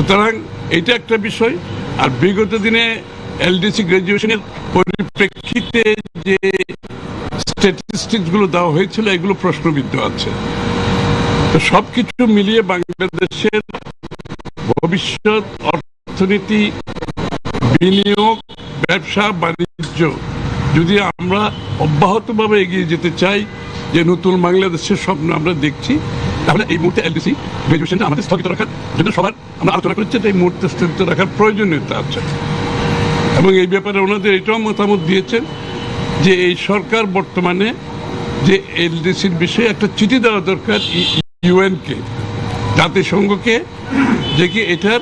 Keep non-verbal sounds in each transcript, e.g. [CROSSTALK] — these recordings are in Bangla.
সুতরাং এটা একটা বিষয়। আর বিগত দিনে এলডিসি গ্রাজুয়েশনের পরিপ্রেক্ষিতে যে স্ট্যাটিস্টিক্সগুলো দেওয়া হয়েছিল, এগুলো প্রশ্নবিদ্ধ আছে। তো সবকিছু মিলিয়ে বাংলাদেশের ভবিষ্যৎ অর্থনীতি, বিনিয়োগ, ব্যবসা, বাণিজ্য, যদি আমরা অব্যাহতভাবে এগিয়ে যেতে চাই, যে নতুন বাংলাদেশের স্বপ্ন আমরা দেখছি তাহলে এই মুহূর্তে এলডিসি গ্রাজুয়েশনটা আমাদের স্থগিত রাখার জন্য সবার আমরা আলোচনা করছি যে এই মুহূর্তে স্থগিত রাখার প্রয়োজনীয়তা আছে। এবং এই ব্যাপারে ওনাদের এটাও মতামত দিয়েছেন যে এই সরকার বর্তমানে যে এলডিসির বিষয়ে একটা চিঠি দেওয়া দরকার ইউএনকে, জাতিসংঘকে, যে কি এটার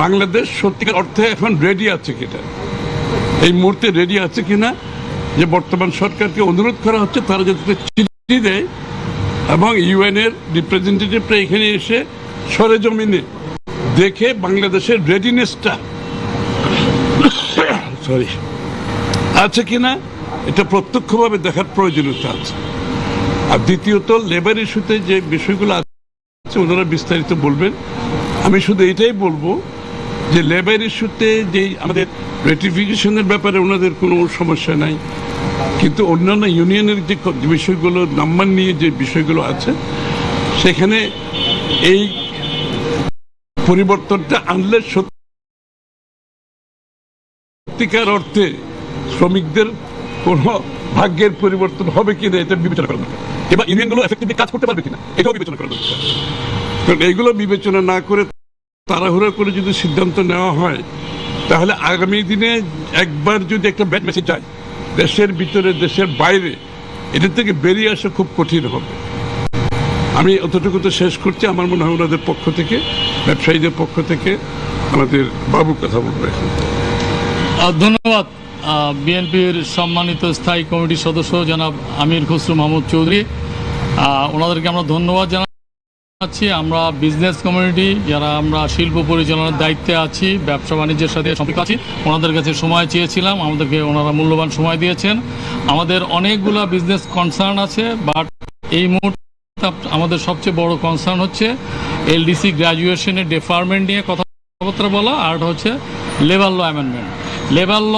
বাংলাদেশ সত্যিকার অর্থে এখন রেডি আছে কিনা। এই মুহূর্তে রেডি আছে কিনা, যে বর্তমান সরকারকে অনুরোধ করা হচ্ছে, তারা যদি চিঠি দেয় এবং ইউএন এর রিপ্রেজেন্টেটিভরা এখানে এসে সরেজমিনে দেখে বাংলাদেশের রেডিনেসটা সরি [COUGHS] আছে কিনা এটা প্রত্যক্ষভাবে দেখার প্রয়োজনীয়তা আছে। আর দ্বিতীয়ত লেবার ইস্যুতে যে বিষয়গুলো আছে, ওনারা বিস্তারিত বলবেন। আমি শুধু এটাই বলব যে লেবার ইস্যুতে যে আমাদের রেটিফিকেশনের ব্যাপারে ওনাদের কোনো সমস্যা নাই। কিন্তু অন্যান্য ইউনিয়নের যে বিষয়গুলো, নাম্বার নিয়ে যে বিষয়গুলো আছে, সেখানে এই পরিবর্তনটা আনলে সত্যিকার অর্থে শ্রমিকদের কোনো ভাগ্যের পরিবর্তন হবে কিনা এটা বিবেচনা করা দরকার। ইউনিয়নগুলো এফেক্টিভলি কাজ করতে পারবে কিনা, এটাও বিবেচনা করা কারণ এইগুলো বিবেচনা না করে তাড়াহুড়া করে যদি সিদ্ধান্ত নেওয়া হয়, তাহলে আগামী দিনে একবার যদি একটা ব্যাড মেসেজ যায় দেশের ভিতরে, দেশের বাইরে এটা থেকে বেরিয়ে আসা খুব কঠিন হবে। আমি অতটুকু তো শেষ করছি। আমার মনে হয় ওনাদের পক্ষ থেকে, ব্যবসায়ীদের পক্ষ থেকে আমাদের বাবু কথা বলবে ধন্যবাদ। বিএনপির সম্মানিত স্থায়ী কমিটির সদস্য জনাব আমির খসরু মাহমুদ চৌধুরী। ওনাদেরকে আমরা ধন্যবাদ জানাচ্ছি আমরা বিজনেস কমিউনিটি যারা আমরা শিল্প পরিচালনার দায়িত্বে আছি, ব্যবসা বাণিজ্যের সাথে সম্পৃক্ত আছি, ওনাদের কাছে সময় চেয়েছিলাম, আমাদেরকে ওনারা মূল্যবান সময় দিয়েছেন। আমাদের অনেকগুলা বিজনেস কনসার্ন আছে বাট এই মুহূর্তে আমাদের সবচেয়ে বড় কনসার্ন হচ্ছে এলডিসি গ্র্যাজুয়েশনের ডিপার্টমেন্ট নিয়ে কথাবার্তা বলা, আর হচ্ছে labour law amendment labour law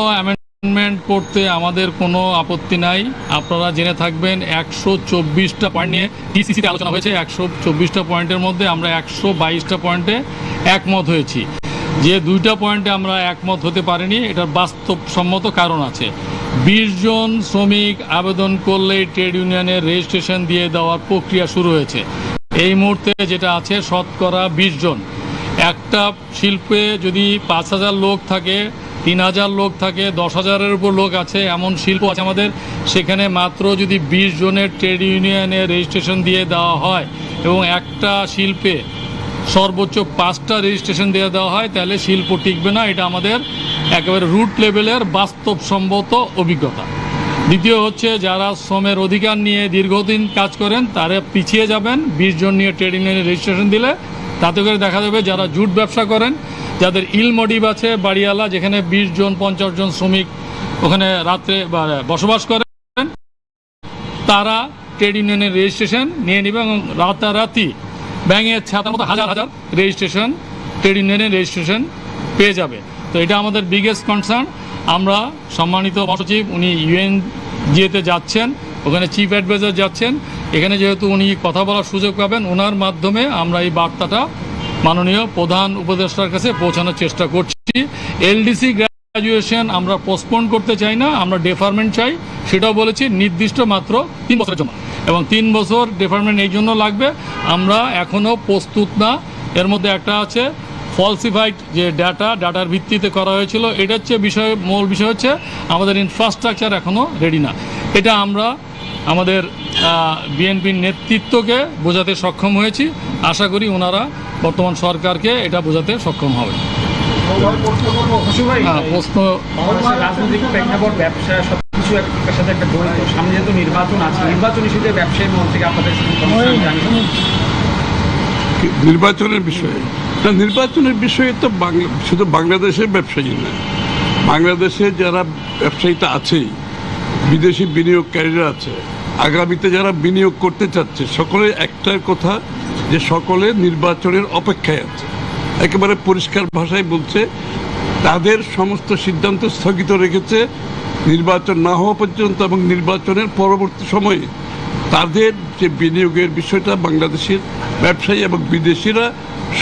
amendment করতে আমাদের কোনো আপত্তি নাই। আপনারা জেনে থাকবেন, একশো চব্বিশটা পয়েন্ট নিয়ে টিসিসিতে আলোচনা হয়েছে। একশো চব্বিশটা পয়েন্টের মধ্যে আমরা একশো বাইশটা পয়েন্টে একমত হয়েছি। যে দুইটা পয়েন্টে আমরা একমত হতে পারিনি, এটার বাস্তবসম্মত কারণ আছে। বিশ জন শ্রমিক আবেদন করলে ট্রেড ইউনিয়নের রেজিস্ট্রেশন দিয়ে দেওয়ার প্রক্রিয়া শুরু হয়েছে। এই মুহূর্তে যেটা আছে, শতকরা বিশ জন। একটা শিল্পে যদি পাঁচ হাজার লোক থাকে তিন হাজার লোক থাকে, দশ হাজারের উপর লোক আছে, এমন শিল্প আছে আমাদের। সেখানে মাত্র যদি বিশ জনের ট্রেড ইউনিয়নে রেজিস্ট্রেশন দিয়ে দেওয়া হয় এবং একটা শিল্পে সর্বোচ্চ পাঁচটা রেজিস্ট্রেশন দিয়ে দেওয়া হয়, তাহলে শিল্প টিকবে না। এটা আমাদের একেবারে রুট লেভেলের বাস্তবসম্মত অভিজ্ঞতা। দ্বিতীয় হচ্ছে, যারা শ্রমের অধিকার নিয়ে দীর্ঘদিন কাজ করেন, তারা পিছিয়ে যাবেন। বিশ জন নিয়ে ট্রেড ইউনিয়নে রেজিস্ট্রেশন দিলে তাতে করে দেখা যাবে যারা জুট ব্যবসা করেন যাদের ইল মডিব আছে বাড়িওয়ালা, যেখানে বিশ জন, পঞ্চাশ জন শ্রমিক ওখানে রাত্রে বসবাস করেন, তারা ট্রেড ইউনিয়নের রেজিস্ট্রেশন নিয়ে নেবে এবং রাতারাতি ব্যাঙের ছাতার মতো হাজার হাজার রেজিস্ট্রেশন, ট্রেড ইউনিয়নের রেজিস্ট্রেশন পেয়ে যাবে। তো এটা আমাদের বিগেস্ট কনসার্ন আমরা সম্মানিত মহাসচিব, উনি ইউএন জিএতে যাচ্ছেন, ওখানে চিফ অ্যাডভাইজার যাচ্ছেন। এখানে যেহেতু উনি কথা বলার সুযোগ পাবেন ওনার মাধ্যমে আমরা এই বার্তাটা মাননীয় প্রধান উপদেষ্টার কাছে পৌঁছানোর চেষ্টা করছি। এলডিসি গ্র্যাজুয়েশন আমরা পোস্টপোন করতে চাই না, আমরা ডেফারমেন্ট চাই, সেটাও বলেছি, নির্দিষ্ট মাত্র তিন বছরের জন্য। এবং তিন বছর ডেফারমেন্ট এই জন্য লাগবে। আমরা এখনও প্রস্তুত না, এর মধ্যে একটা আছে ফলসিফাইড যে ডাটা ডাটার ভিত্তিতে করা হয়েছিল এটা হচ্ছে বিষয়, মূল বিষয় হচ্ছে, আমাদের ইনফ্রাস্ট্রাকচার এখনও রেডি না। এটা আমরা আমাদের বিএনপির নেতৃত্বকে বোঝাতে সক্ষম হয়েছি। আশা করি ওনারা বর্তমান সরকারকে এটা বোঝাতে সক্ষম হবে। হ্যাঁ, প্রশ্ন রাজনৈতিক প্রেক্ষাপট ব্যবসা সবকিছু একটার সাথে একটা জড়িত। সামনে যেহেতু নির্বাচন আছে নির্বাচন ইস্যুতে ব্যবসায়ী মহল থেকে আপনাদের কোনো সমস্যা আমি জানি না। কি- নির্বাচনের বিষয়ে? না নির্বাচনের বিষয়ে তো বাংলা শুধু বাংলাদেশের ব্যবসায়ী না। বাংলাদেশে যারা ব্যবসায়ীটা আছেই বিদেশি বিনিয়োগকারীরা আছে আগামীতে যারা বিনিয়োগ করতে চাচ্ছে সকলে একটার কথা যে সকলে নির্বাচনের অপেক্ষায় আছে। একেবারে পরিষ্কার ভাষায় বলছে, তাদের সমস্ত সিদ্ধান্ত স্থগিত রেখেছে, নির্বাচন না হওয়া পর্যন্ত এবং নির্বাচনের পরবর্তী সময়ে তাদের যে বিনিয়োগের বিষয়টা, বাংলাদেশের ব্যবসায়ী এবং বিদেশিরা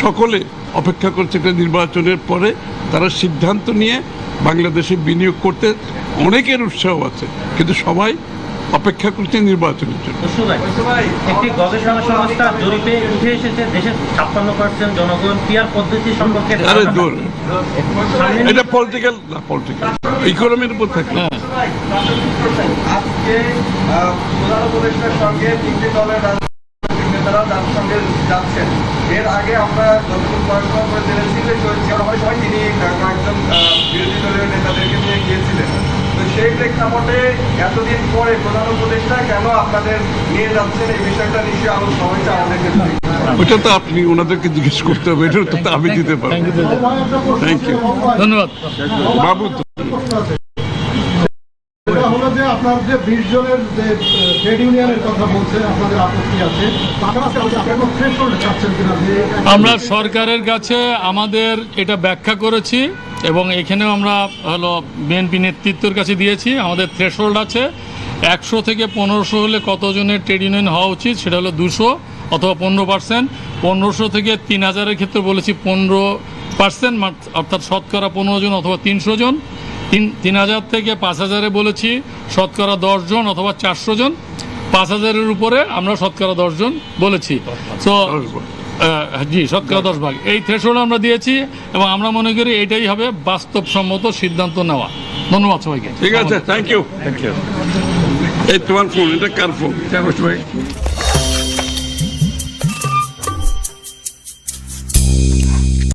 সকলে অপেক্ষা করছে একটা নির্বাচনের পরে, তারা সিদ্ধান্ত নিয়ে বাংলাদেশে বিনিয়োগ করতে অনেকের উৎসাহ আছে। কিন্তু সবাই অপেক্ষা করছে নির্বাচনের জন্য। একটি গবেষণা সংস্থা জরিপে উঠে এসেছে দেশের ছাপ্পান্ন পার্সেন্ট জনগণ পিয়ার পদ্ধতি সম্পর্কে আরে দূর। এটা পলিটিক্যাল না পলিটিক্যাল ইকোনমির উপর থাকে। হ্যাঁ। আজকে প্রধান উপদেষ্টার সঙ্গে তিনটি দলের রাজনৈতিক নেতারা তার সঙ্গে যাচ্ছেন। এর আগে আমরা যতটুকু পড়াশোনা করে জেনেছি যে সময় তিনি আহ, কয়েকজন বিরোধী দলীয় নেতাদেরকে নিয়ে গিয়েছিলেন। তো সেই প্রেক্ষাপটে এতদিন পরে প্রধান উপদেষ্টা কেন আপনাদের নিয়ে যাচ্ছেন? এই বিষয়টা নিশ্চয়ই আরও সবাইকে আমাদেরকে ওটা তো আপনি ওনাদেরকে জিজ্ঞেস করতে হবে এটা তো আমি দিতে পারব। থ্যাংক ইউ ধন্যবাদ। বাবু তো হলো যে আপনার যে বিশ জনের যে ট্রেড ইউনিয়নের কথা বলছে আপনাদের আপত্তি আছে। তাছাড়া আছে আপনার কোনো থ্রেশহোল্ড চাচ্ছেন কিনা? যে আমরা সরকারের কাছে আমাদের এটা ব্যাখ্যা করেছি। এবং এখানেও আমরা হলো বিএনপি নেতৃত্বের কাছে দিয়েছি, আমাদের থ্রেশহোল্ড আছে। একশো থেকে পনেরোশো হলে কতজনের ট্রেড ইউনিয়ন হওয়া উচিত সেটা হলো দুশো অথবা পনেরো পার্সেন্ট পনেরোশো থেকে তিন হাজারের ক্ষেত্রে বলেছি পনেরো পার্সেন্ট অর্থাৎ শতকরা পনেরো জন অথবা তিনশো জন। তিন তিন হাজার থেকে পাঁচ হাজারে বলেছি শতকরা দশ জন অথবা চারশো জন। পাঁচ হাজারের উপরে আমরা শতকরা দশ জন বলেছি। তো জি শতকরা দশ ভাগ। এই থ্রেশহোল্ড আমরা দিয়েছি এবং আমরা মনে করি এটাই হবে বাস্তবসম্মত সিদ্ধান্ত নেওয়া। ধন্যবাদ সবাইকে। ঠিক আছে থ্যাংক ইউ থ্যাংক ইউ এই তোমার ফোন এটা কার ফোন